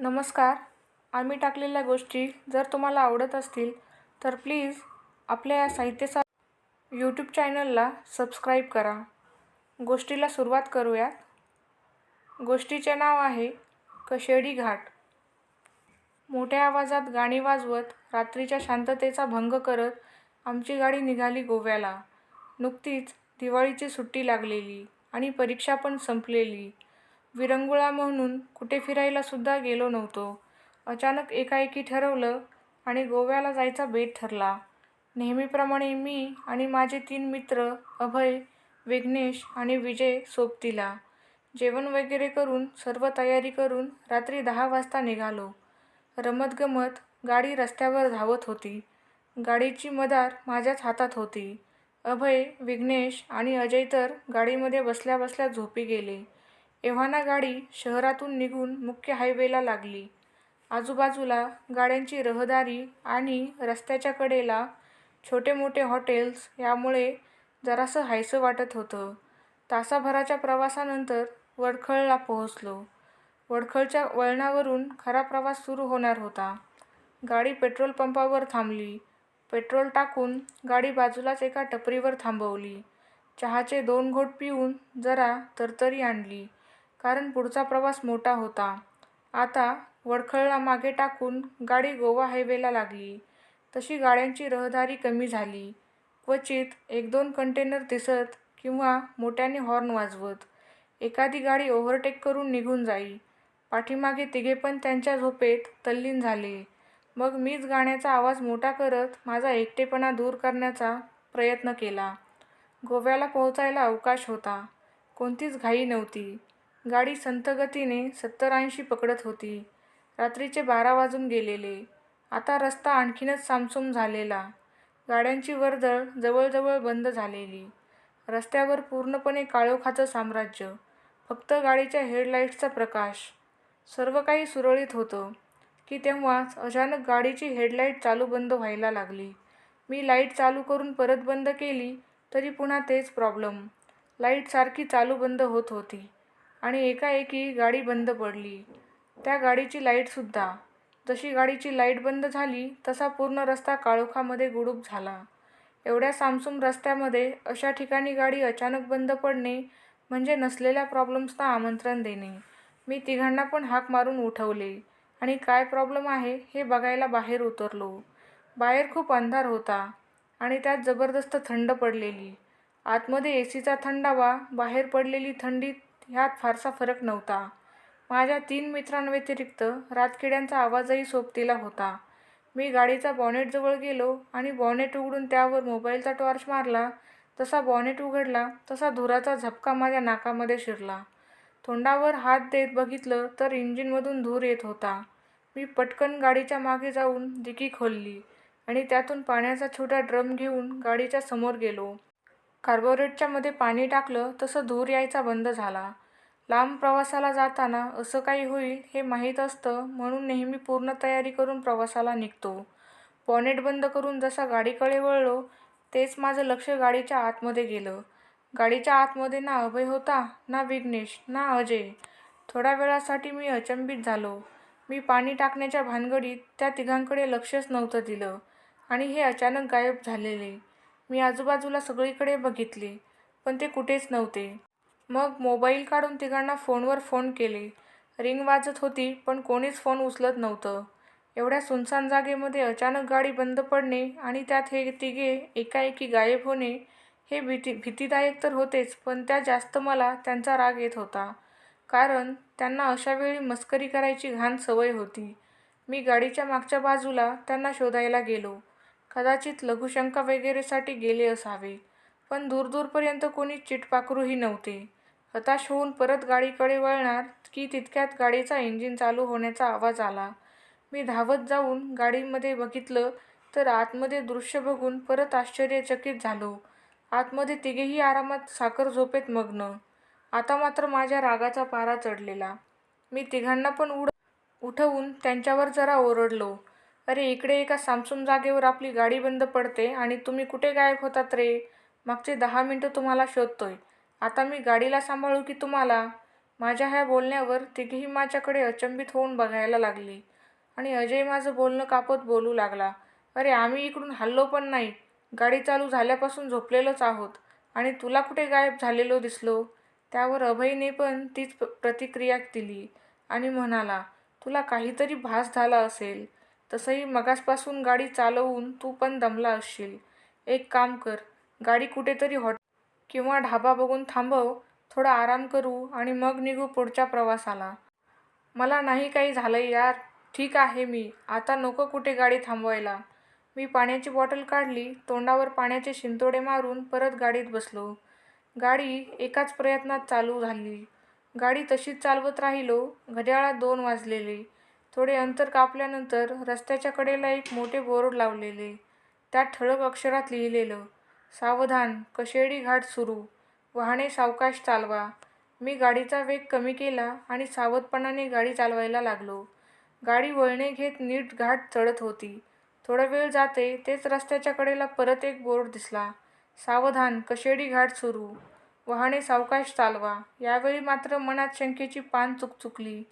नमस्कार. आम्ही टाकलेल्या गोष्टी जर तुम्हाला आवडत असतील तर प्लीज आपल्या या साहित्यसा यूट्यूब चॅनलला सबस्क्राईब करा. गोष्टीला सुरुवात करूयात. गोष्टीचे नाव आहे कशेडी घाट. मोठ्या आवाजात गाणी वाजवत रात्रीच्या शांततेचा भंग करत आमची गाडी निघाली गोव्याला. नुकतीच दिवाळीची सुट्टी लागलेली आणि परीक्षा पण संपलेली. विरंगुळा म्हणून कुठे फिरायलासुद्धा गेलो नव्हतो. अचानक एकाएकी ठरवलं आणि गोव्याला जायचा बेत ठरला. नेहमीप्रमाणे मी आणि माझे तीन मित्र अभय विघ्नेश आणि विजय सोबतीला जेवण वगैरे करून सर्व तयारी करून रात्री दहा वाजता निघालो. रमतगमत गाडी रस्त्यावर धावत होती. गाडीची मदार माझ्याच हातात होती. अभय विघ्नेश आणि अजय तर गाडीमध्ये बसल्या बसल्या झोपी गेले. एव्हाना गाडी शहरातून निघून मुख्य हायवेला लागली. आजूबाजूला गाड्यांची रहदारी आणि रस्त्याच्या कडेला छोटे मोठे हॉटेल्स यामुळे जरासं हायसं वाटत होतं. तासाभराच्या प्रवासानंतर वडखळला पोहोचलो. वडखळच्या वळणावरून खरा प्रवास सुरू होणार होता. गाडी पेट्रोल पंपावर थांबली. पेट्रोल टाकून गाडी बाजूलाच एका टपरीवर थांबवली. चहाचे दोन घोट पिऊन जरा तरतरी आणली. कारण पुढचा प्रवास मोठा होता. आता वडखळला मागे टाकून गाडी गोवा हायवेला लागली. तशी गाड्यांची रहदारी कमी झाली. क्वचित एक दोन कंटेनर दिसत किंवा मोठ्याने हॉर्न वाजवत. एखादी गाडी ओव्हरटेक करून निघून जाई. पाठीमागे तिघे पण त्यांच्या झोपेत तल्लीन झाले. मग मीच गाण्याचा आवाज मोठा करत माझा एकटेपणा दूर करण्याचा प्रयत्न केला. गोव्याला पोहोचायला अवकाश होता. कोणतीच घाई नव्हती. गाडी संथगतीने सत्तरऐंशी सत्तर ऐंशी पकडत होती. रात्रीचे बारा वाजून गेलेले. आता रस्ता आणखीनच सामसूम झालेला. गाड्यांची वर्दळ जवळजवळ बंद झालेली. रस्त्यावर पूर्णपणे काळोखाचं साम्राज्य. फक्त गाडीच्या हेडलाईट्सचा प्रकाश. सर्व काही सुरळीत होतं. की तेव्हाच अचानक गाडीची हेडलाईट चालू बंद व्हायला लागली. मी लाइट चालू करून परत बंद केली तरी पुन्हा तेच प्रॉब्लेम. लाइट सारखी चालू बंद होत होती. आणि एकाएकी गाडी बंद पडली. त्या गाडीची लाईटसुद्धा जशी गाडीची लाइट बंद झाली तसा पूर्ण रस्ता काळोखामध्ये गुडूप झाला. एवढ्या सामसूम रस्त्यामध्ये अशा ठिकाणी गाडी अचानक बंद पडणे म्हणजे नसलेल्या प्रॉब्लेम्सना आमंत्रण देणे. मी तिघांना पण हाक मारून उठवले. आणि काय प्रॉब्लेम आहे हे बघायला बाहेर उतरलो. बाहेर खूप अंधार होता आणि त्यात जबरदस्त थंड पडलेली. आतमध्ये ए सीचा थंडावा बाहेर पडलेली थंडी ह्यात फारसा फरक नव्हता. माझ्या तीन मित्रांव्यतिरिक्त रातकिड्यांचा आवाजही सोबतीला होता. मी गाडीचा बॉनेटजवळ गेलो आणि बॉनेट उघडून त्यावर मोबाईलचा टॉर्च मारला. तसा बॉनेट उघडला तसा धुराचा झपका माझ्या नाकामध्ये शिरला. तोंडावर हात देत बघितलं तर इंजिनमधून धूर येत होता. मी पटकन गाडीच्या मागे जाऊन डिकी खोलली आणि त्यातून पाण्याचा छोटा ड्रम घेऊन गाडीच्या समोर गेलो. कार्बोरेटच्या मध्ये पाणी टाकलं तसं धूर यायचा बंद झाला. लांब प्रवासाला जाताना असं काही होईल हे माहीत असतं म्हणून नेहमी पूर्ण तयारी करून प्रवासाला निघतो. पॉनेट बंद करून जसा गाडीकडे वळलो तेच माझं लक्ष गाडीच्या आतमध्ये गेलं. गाडीच्या आतमध्ये ना अभय होता ना विघ्नेश ना अजय. थोड्या वेळासाठी मी अचंबित झालो. मी पाणी टाकण्याच्या भानगडीत त्या तिघांकडे लक्षच नव्हतं दिलं आणि हे अचानक गायब झालेले. मी आजूबाजूला सगळीकडे बघितले पण ते कुठेच नव्हते. मग मोबाईल काढून तिघांना फोनवर फोन केले. रिंग वाजत होती पण कोणीच फोन उचलत नव्हतं. एवढ्या सुनसान जागेमध्ये अचानक गाडी बंद पडणे आणि त्यात हे तिघे एकाएकी गायब होणे हे भीती भीतीदायक तर होतेच पण त्या जास्त मला त्यांचा राग येत होता. कारण त्यांना अशावेळी मस्करी करायची घाण सवय होती. मी गाडीच्या मागच्या बाजूला त्यांना शोधायला गेलो. कदाचित लघुशंका वगैरेसाठी गेले असावे. पण दूरदूरपर्यंत कोणी चिटपाखरूही नव्हते. हताश होऊन परत गाडीकडे वळणार की तितक्यात गाडीचा इंजिन चालू होण्याचा आवाज आला. मी धावत जाऊन गाडीमध्ये बघितलं तर आतमध्ये दृश्य बघून परत आश्चर्यचकित झालो. आतमध्ये तिघेही आरामात साखर झोपेत मग्न. आता मात्र माझ्या रागाचा पारा चढलेला. मी तिघांना पण उड उठवून त्यांच्यावर जरा ओरडलो. अरे इकडे एका सामसूम जागेवर आपली गाडी बंद पडते आणि तुम्ही कुठे गायब होतात रे? मागचे दहा मिनटं तुम्हाला शोधतोय. आता मी गाडीला सांभाळू की तुम्हाला? माझ्या ह्या बोलण्यावर तिघेही माझ्याकडे अचंबित होऊन बघायला लागली. आणि अजय माझं बोलणं कापत बोलू लागला. अरे आम्ही इकडून हललो पण नाही. गाडी चालू झाल्यापासून झोपलेलोच आहोत. आणि तुला कुठे गायब झालेलो दिसलो? त्यावर अभयने पण तीच प्रतिक्रिया दिली आणि म्हणाला तुला काहीतरी भास झाला असेल. तसंही मगासपासून गाडी चालवून तू पण दमला असशील. एक काम कर गाडी कुठेतरी हॉट किंवा ढाबा बघून थांबव थोडा आराम करू आणि मग निघू पुढच्या प्रवासाला. मला नाही काही झालं यार. ठीक आहे मी. आता नको कुठे गाडी थांबवायला. मी पाण्याची बॉटल काढली तोंडावर पाण्याचे शिंतोडे मारून परत गाडीत बसलो. गाडी एकाच प्रयत्नात चालू झाली. गाडी तशीच चालवत राहिलो. घड्याळात दोन वाजलेले. थोडे अंतर कापल्यानंतर रस्त्याच्या कडेला एक मोठे बोर्ड लावलेले. त्यात ठळक अक्षरात लिहिलेलं सावधान कशेडी घाट सुरू वाहने सावकाश चालवा. मी गाडीचा वेग कमी केला आणि सावधपणाने गाडी चालवायला लागलो. गाडी वळणे घेत नीट घाट चढत होती. थोडा वेळ जाते तेच रस्त्याच्या कडेला परत एक बोर्ड दिसला. सावधान कशेडी घाट सुरू वाहने सावकाश चालवा. यावेळी मात्र मनात शंकेची पान चुकचुकली.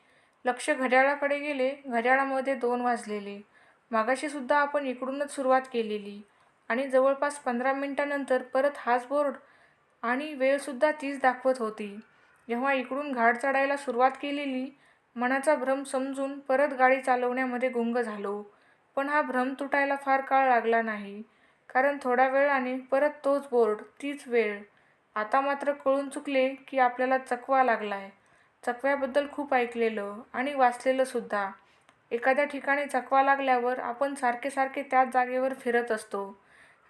लक्ष घड्याळाकडे गेले घड्याळामध्ये दोन वाजलेले. मागाशीसुद्धा आपण इकडूनच सुरुवात केलेली आणि जवळपास पंधरा मिनिटानंतर परत हाच बोर्ड आणि वेळसुद्धा तीच दाखवत होती. जेव्हा इकडून घाट चढायला सुरुवात केलेली मनाचा भ्रम समजून परत गाडी चालवण्यामध्ये गुंग झालो. पण हा भ्रम तुटायला फार काळ लागला नाही कारण थोड्या वेळाने परत तोच बोर्ड तीच वेळ. आता मात्र कळून चुकले की आपल्याला चकवा लागलाय. चकव्याबद्दल खूप ऐकलेलं आणि वाचलेलं सुद्धा. एखाद्या ठिकाणी चकवा लागल्यावर आपण सारखे सारखे त्याच जागेवर फिरत असतो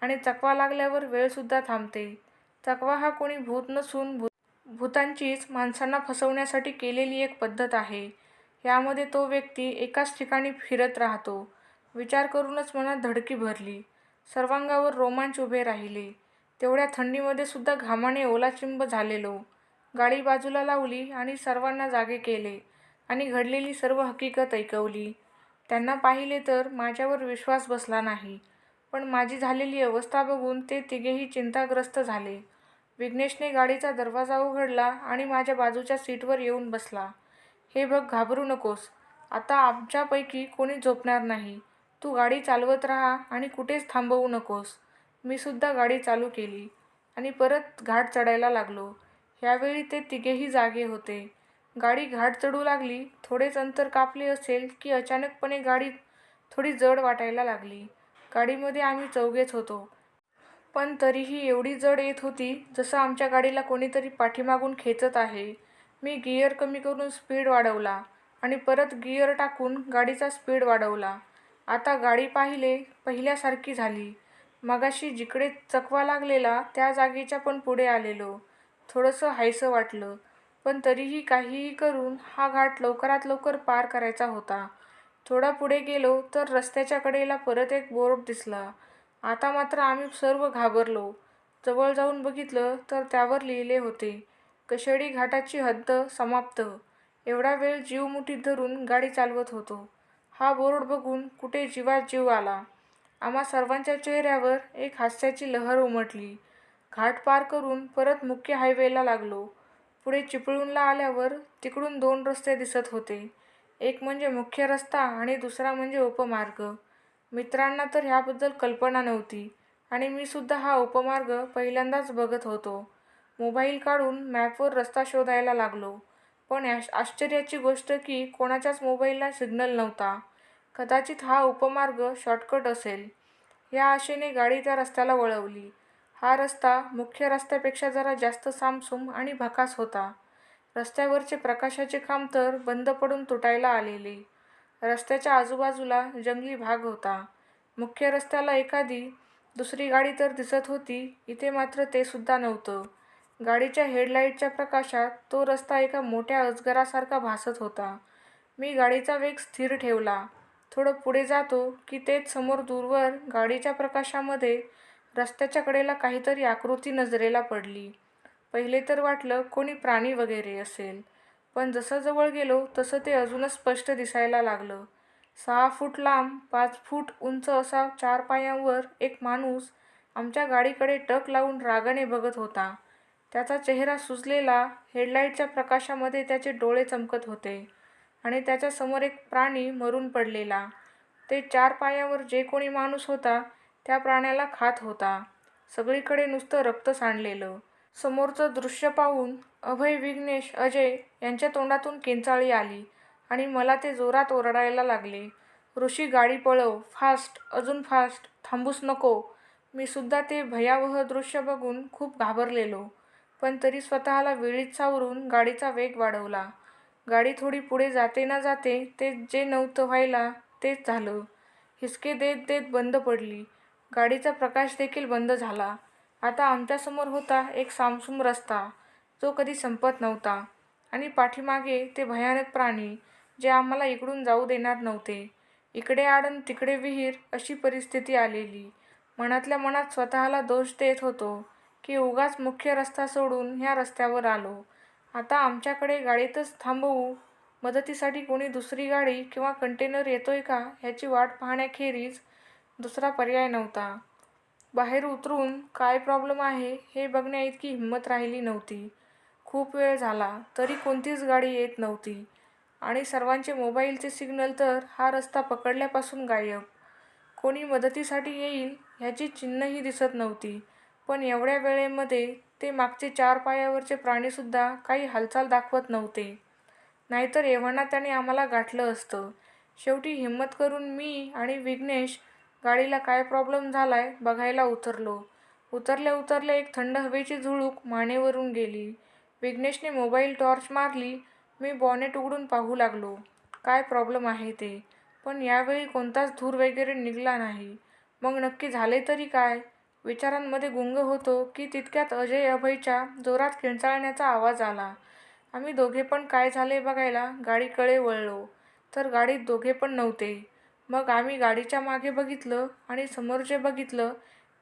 आणि चकवा लागल्यावर वेळसुद्धा थांबते. चकवा हा कोणी भूत नसून भूत भूतांचीच माणसांना फसवण्यासाठी केलेली एक पद्धत आहे. यामध्ये तो व्यक्ती एकाच ठिकाणी फिरत राहतो. विचार करूनच मनात धडकी भरली. सर्वांगावर रोमांच उभे राहिले. तेवढ्या थंडीमध्ये सुद्धा घामाने ओलाचिंब झालेलो. गाडी बाजूला लावली आणि सर्वांना जागे केले आणि घडलेली सर्व हकीकत ऐकवली. त्यांना पाहिले तर माझ्यावर विश्वास बसला नाही पण माझी झालेली अवस्था बघून ते तिघेही चिंताग्रस्त झाले. विघ्नेशने गाडीचा दरवाजा उघडला आणि माझ्या बाजूच्या सीटवर येऊन बसला. हे बघ घाबरू नकोस. आता आमच्यापैकी कोणी झोपणार नाही. तू गाडी चालवत राहा आणि कुठेच थांबवू नकोस. मी सुद्धा गाडी चालू केली आणि परत घाट चढायला लागलो. ह्यावेळी ते तिघेही जागे होते. गाडी घाट चढू लागली. थोडेच अंतर कापले असेल की अचानकपणे गाडी थोडी जड वाटायला लागली. गाडीमध्ये आम्ही चौघेच होतो. पण तरीही एवढी जड येत होती जसं आमच्या गाडीला कोणीतरी पाठीमागून खेचत आहे. मी गिअर कमी करून स्पीड वाढवला आणि परत गिअर टाकून गाडीचा स्पीड वाढवला. आता गाडी पाहिले पहिल्यासारखी झाली. मगाशी जिकडे चकवा लागलेला त्या जागेच्या पण पुढे आलेलो. थोडंसं हायसं वाटलं. पण तरीही काहीही करून हा घाट लवकरात लवकर पार करायचा होता. थोडा पुढे गेलो तर रस्त्याच्या कडेला परत एक बोर्ड दिसला. आता मात्र आम्ही सर्व घाबरलो. जवळ जाऊन बघितलं तर त्यावर लिहिले होते कशेडी घाटाची हद्द समाप्त. एवढा वेळ जीव मुठीत धरून गाडी चालवत होतो. हा बोर्ड बघून कुठे जीवात जीव आला. आम्हा सर्वांच्या चेहऱ्यावर एक हास्याची लहर उमटली. घाट पार करून परत मुख्य हायवेला लागलो. पुढे चिपळूणला आल्यावर तिकडून दोन रस्ते दिसत होते. एक म्हणजे मुख्य रस्ता आणि दुसरा म्हणजे उपमार्ग. मित्रांना तर ह्याबद्दल कल्पना नव्हती आणि मी सुद्धा हा उपमार्ग पहिल्यांदाच बघत होतो. मोबाईल काढून मॅपवर रस्ता शोधायला लागलो. पण आश- आश्चर्याची गोष्ट की कोणाच्याच मोबाईलला सिग्नल नव्हता. कदाचित हा उपमार्ग शॉर्टकट असेल. या आशेने गाडी त्या रस्त्याला वळवली. हा रस्ता मुख्य रस्त्यापेक्षा जरा जास्त सामसूम आणि भकास होता. रस्त्यावरचे प्रकाशाचे खांब तर बंद पडून तुटायला आलेले. रस्त्याच्या आजूबाजूला जंगली भाग होता. मुख्य रस्त्याला एखादी दुसरी गाडी तर दिसत होती इथे मात्र ते सुद्धा नव्हतं. गाडीच्या हेडलाईटच्या प्रकाशात तो रस्ता एका मोठ्या अजगरासारखा भासत होता. मी गाडीचा वेग स्थिर ठेवला. थोडं पुढे जातो की तेच समोर दूरवर गाडीच्या प्रकाशामध्ये रस्त्याच्या कडेला काहीतरी आकृती नजरेला पडली. पहिले तर वाटलं कोणी प्राणी वगैरे असेल. पण जसं जवळ गेलो तसं ते अजूनच स्पष्ट दिसायला लागलं. सहा फूट लांब पाच फूट उंच असा चार पायांवर एक माणूस आमच्या गाडीकडे टक लावून रागाने बघत होता. त्याचा चेहरा सुजलेला हेडलाईटच्या प्रकाशामध्ये त्याचे डोळे चमकत होते आणि त्याच्यासमोर एक प्राणी मरून पडलेला. ते चार पायावर जे कोणी माणूस होता त्या प्राण्याला खात होता. सगळीकडे नुसतं रक्त सांडलेलं. समोरचं दृश्य पाहून अभय विघ्नेश अजय यांच्या तोंडातून किंचाळी आली आणि मला ते जोरात ओरडायला लागले. ऋषी गाडी पळव. फास्ट. अजून फास्ट. थांबूच नको. मी सुद्धा ते भयावह दृश्य बघून खूप घाबरलेलो. पण तरी स्वतःला वेळीत सावरून गाडीचा वेग वाढवला. गाडी थोडी पुढे जाते ना जाते ते जे नव्हतं व्हायला तेच झालं. हिसके देत देत बंद पडली. गाडीचा प्रकाश देखील बंद झाला. आता आमच्यासमोर होता एक सामसूम रस्ता. जो कधी संपत नव्हता. आणि पाठीमागे ते भयानक प्राणी जे आम्हाला इकडून जाऊ देणार नव्हते. इकडे आडन तिकडे विहीर अशी परिस्थिती आलेली. मनातल्या मनात स्वतःला दोष देत होतो की उगाच मुख्य रस्ता सोडून ह्या रस्त्यावर आलो. आता आमच्याकडे गाडीतच थांबवू मदतीसाठी कोणी दुसरी गाडी किंवा कंटेनर येतोय का ह्याची वाट पाहण्याखेरीज दुसरा पर्याय नव्हता. बाहेर उतरून काय प्रॉब्लेम आहे हे बघण्याइतकी हिंमत राहिली नव्हती. खूप वेळ झाला तरी कोणतीच गाडी येत नव्हती. आणि सर्वांचे मोबाईलचे सिग्नल तर हा रस्ता पकडल्यापासून गायब. कोणी मदतीसाठी येईल ह्याची चिन्हही दिसत नव्हती. पण एवढ्या वेळेमध्ये ते मागचे चार पायावरचे प्राणीसुद्धा काही हालचाल दाखवत नव्हते. नाहीतर एव्हाना त्याने आम्हाला गाठलं असतं. शेवटी हिंमत करून मी आणि विघ्नेश गाडीला काय प्रॉब्लेम झालाय बघायला उतरलो. उतरल्या उतरल्या एक थंड हवेची झुळूक मानेवरून गेली. विघ्नेशने मोबाईल टॉर्च मारली. मी बॉनेट उघडून पाहू लागलो. काय प्रॉब्लेम आहे ते? पण यावेळी कोणताच धूर वगैरे निघाला नाही. मग नक्की झाले तरी काय? विचारांमध्ये गुंग होतो की तितक्यात अजय अभयच्या जोरात किंचाळण्याचा आवाज आला. आम्ही दोघे पण काय झाले बघायला? गाडीकडे वळलो. तर गाडीत दोघे पण नव्हते. मग आम्ही गाडीच्या मागे बघितलं आणि समोर जे बघितलं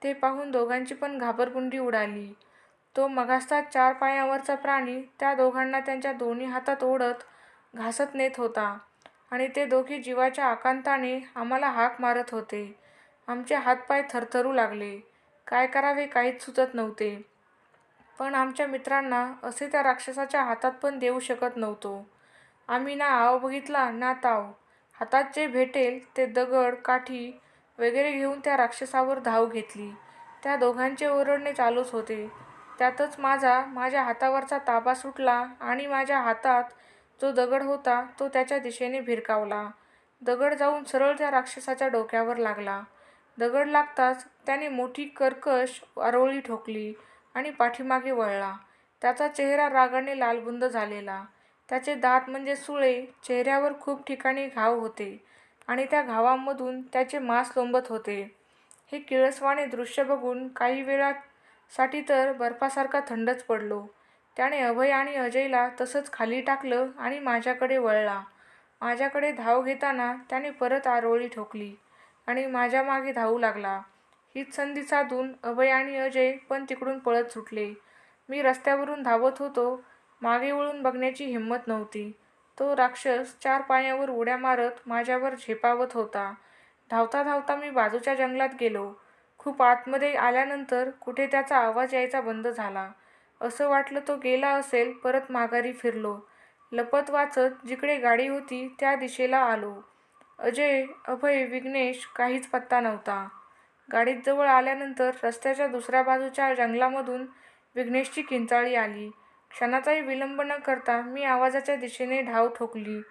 ते पाहून दोघांची पण घाबरगुंडी उडाली. तो मगासचा चार पायावरचा प्राणी त्या दोघांना त्यांच्या दोन्ही हातात ओढत घासत नेत होता आणि ते दोघे जीवाच्या आकांताने आम्हाला हाक मारत होते. आमचे हातपाय थरथरू लागले. काय करावे काहीच सुचत नव्हते. पण आमच्या मित्रांना असे त्या राक्षसाच्या हातात पण देऊ शकत नव्हतो. आम्ही ना आव बघितला ना ताव. हातात जे भेटेल ते दगड काठी वगैरे घेऊन त्या राक्षसावर धाव घेतली. त्या दोघांचे ओरडणे चालूच होते. त्यातच माझा माझ्या हातावरचा ताबा सुटला आणि माझ्या हातात जो दगड होता तो त्याच्या दिशेने भिरकावला. दगड जाऊन सरळ त्या राक्षसाच्या डोक्यावर लागला. दगड लागताच त्याने मोठी कर्कश आरोळी ठोकली आणि पाठीमागे वळला. त्याचा चेहरा रागाने लालबुंद झालेला. त्याचे दात म्हणजे सुळे चेहऱ्यावर खूप ठिकाणी घाव होते आणि त्या घावांमधून त्याचे मांस लोंबत होते. हे किळसवाणे दृश्य बघून काही वेळासाठी तर बर्फासारखा थंडच पडलो. त्याने अभय आणि अजयला तसंच खाली टाकलं आणि माझ्याकडे वळला. माझ्याकडे धाव घेताना त्याने परत आरोळी ठोकली आणि माझ्या मागे धावू लागला. हीच संधी साधून अभय आणि अजय पण तिकडून पळत सुटले. मी रस्त्यावरून धावत होतो मागे वळून बघण्याची हिंमत नव्हती. तो राक्षस चार पायावर उड्या मारत माझ्यावर झेपावत होता. धावता धावता मी बाजूच्या जंगलात गेलो. खूप आतमध्ये आल्यानंतर कुठे त्याचा आवाज यायचा बंद झाला. असं वाटलं तो गेला असेल परत माघारी फिरलो. लपत वाचत जिकडे गाडी होती त्या दिशेला आलो. अजय अभय विघ्नेश काहीच पत्ता नव्हता. गाडीत जवळ आल्यानंतर रस्त्याच्या दुसऱ्या बाजूच्या जंगलामधून विघ्नेशची किंचाळी आली. क्षणाचाही विलंब न करता मी आवाजाच्या दिशेने धाव ठोकली.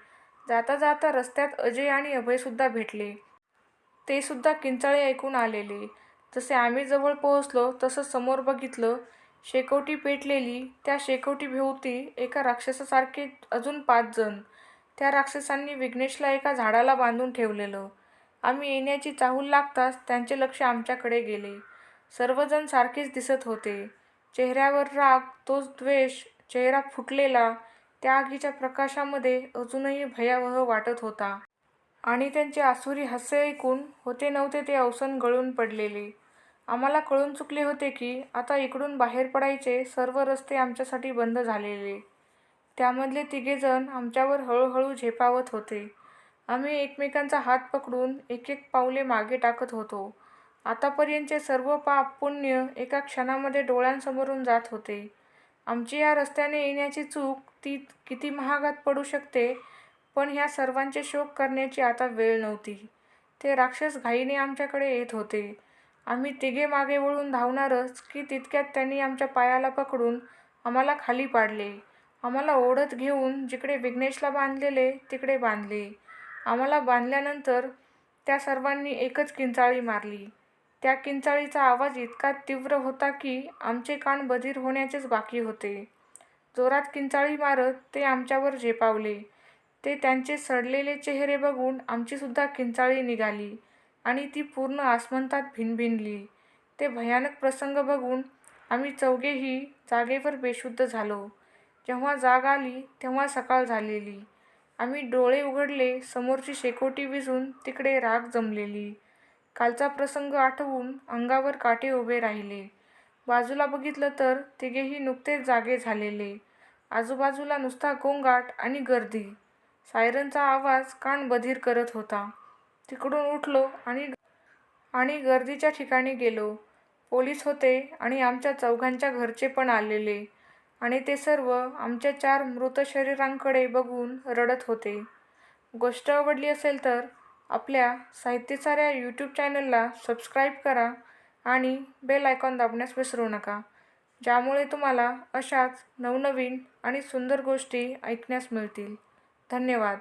जाता जाता रस्त्यात अजय आणि अभयसुद्धा भेटले. ते सुद्धा ऐकून आलेले. जसे आम्ही जवळ पोहोचलो तसं समोर बघितलं. शेकोटी पेटलेली त्या शेकोटीभोवती एका राक्षसासारखे अजून पाच जण. त्या राक्षसांनी विघ्नेशला एका झाडाला बांधून ठेवलेलं. आम्ही येण्याची चाहूल लागताच त्यांचे लक्ष आमच्याकडे गेले. सर्वजण सारखेच दिसत होते. चेहऱ्यावर राग तोच द्वेष चेहरा फुटलेला त्या आगीच्या प्रकाशामध्ये अजूनही भयावह वाटत होता. आणि त्यांचे आसुरी हास्य ऐकून होते नव्हते ते अवसन गळून पडलेले. आम्हाला कळून चुकले होते की आता इकडून बाहेर पडायचे सर्व रस्ते आमच्यासाठी बंद झालेले. त्यामधले तिघेजण आमच्यावर हळूहळू झेपावत होते. आम्ही एकमेकांचा हात पकडून एक एक पावले मागे टाकत होतो. आतापर्यंतचे सर्व पाप पुण्य एका क्षणामध्ये डोळ्यांसमोरून जात होते. आमची या रस्त्याने येण्याची चूक ती किती महागात पडू शकते पण ह्या सर्वांचे शोक करण्याची आता वेळ नव्हती. ते राक्षस घाईने आमच्याकडे येत होते. आम्ही तिघे मागे वळून धावणारच की तितक्यात त्यांनी आमच्या पायाला पकडून आम्हाला खाली पाडले. आम्हाला ओढत घेऊन जिकडे विघ्नेशला बांधलेले तिकडे बांधले. आम्हाला बांधल्यानंतर त्या सर्वांनी एकच किंचाळी मारली. त्या किंचाळीचा आवाज इतका तीव्र होता की आमचे कान बधीर होण्याचेच बाकी होते. जोरात किंचाळी मारत ते आमच्यावर झेपावले. ते त्यांचे सडलेले चेहरे बघून आमचीसुद्धा किंचाळी निघाली आणि ती पूर्ण आसमंतात भिनभिनली. ते भयानक प्रसंग बघून आम्ही चौघेही जागेवर बेशुद्ध झालो. जेव्हा जाग आली तेव्हा सकाळ झालेली. आम्ही डोळे उघडले समोरची शेकोटी विजून तिकडे राग जमलेली. कालचा प्रसंग आठवून अंगावर काटे उभे राहिले. बाजूला बघितलं तर तिघेही नुकतेच जागे झालेले. आजूबाजूला नुसता गोंगाट आणि गर्दी. सायरनचा आवाज कान बधीर करत होता. तिकडून उठलो आणि आणि गर्दीच्या ठिकाणी गेलो. पोलीस होते आणि आमच्या चौघांच्या घरचे पण आलेले. आणि ते सर्व आमच्या चार मृत शरीरांकडे बघून रडत होते. गोष्ट आवडली असेल तर आपल्या साहित्यसाऱ्या यूट्यूब चॅनलला सबस्क्राईब करा आणि बेल आयकॉन दाबण्यास विसरू नका. ज्यामुळे तुम्हाला अशाच नवनवीन आणि सुंदर गोष्टी ऐकण्यास मिळतील. धन्यवाद.